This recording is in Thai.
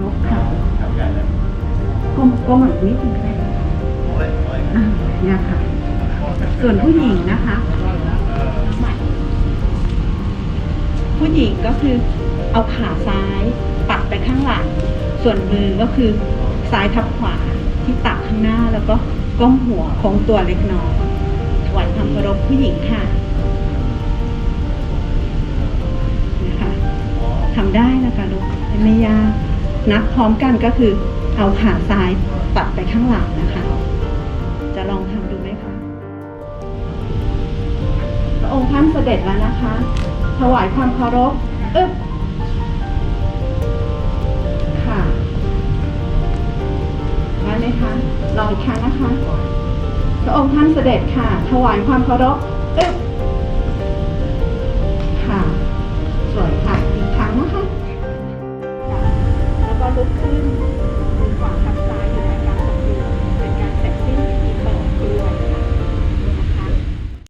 รก้มก้มแบบนี้ถึงได้อ่าเนี่ยค่ะ ส่วนผู้หญิงนะคะ ผู้หญิงก็คือเอาขาซ้ายปัดไปข้างหลัง ส่วนมือก็คือซ้ายทับขวาที่ตักข้างหน้าแล้วก็ก้มหัวโค้งตัวเล็กน้อยถวายความเคารพผู้หญิงค่ะนะคะทำได้นะคะลูกไม่ยาก นับพร้อมกันก็คือเอาขาซ้ายปัดไปข้างหลังนะคะ จะลองทำดูไหมคะพระองค์ท่านเสด็จแล้วนะคะ ถวายความเคารพอึ๊บค่ะได้ไหมคะลองอีกครั้งนะคะ พระองค์ท่านเสด็จค่ะ ถวายความเคารพอึ๊บ good.